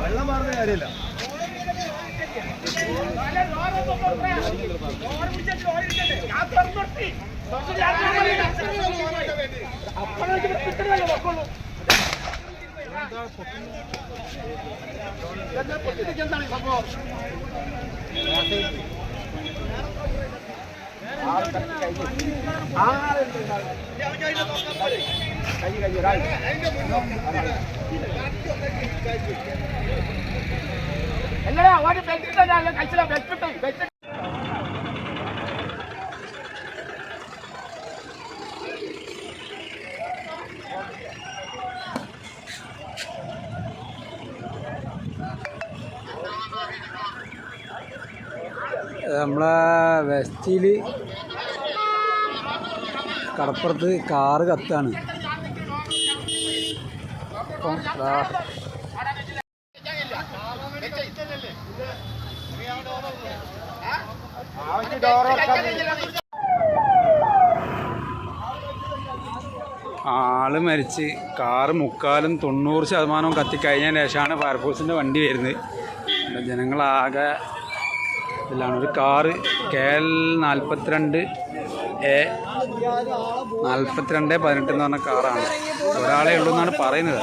വെള്ളം മാറുന്ന കാര്യമില്ല അല്ലടാ ഒരു ബെൽറ്റ് തന്നെ കഴിച്ചില്ല ബെൽറ്റ് ബെൽറ്റ് നമ്മളെ വെസ്റ്റിൽ കടപ്പുറത്ത് കാറ് കത്താണ്. ആൾ മരിച്ച് കാറ് മുക്കാലും തൊണ്ണൂറ് ശതമാനവും കത്തിക്കഴിഞ്ഞതിന് ശേഷമാണ് ഫയർഫോഴ്സിന്റെ വണ്ടി വരുന്നത്. ജനങ്ങളാകെ ഇതിലാണ്. ഒരു കാറ് കെ എൽ നാൽപ്പത്തിരണ്ട് എ നാൽപ്പത്തിരണ്ട് പതിനെട്ട് എന്ന് പറഞ്ഞ കാറാണ്. ഒരാളെ ഉള്ളൂ എന്നാണ് പറയുന്നത്.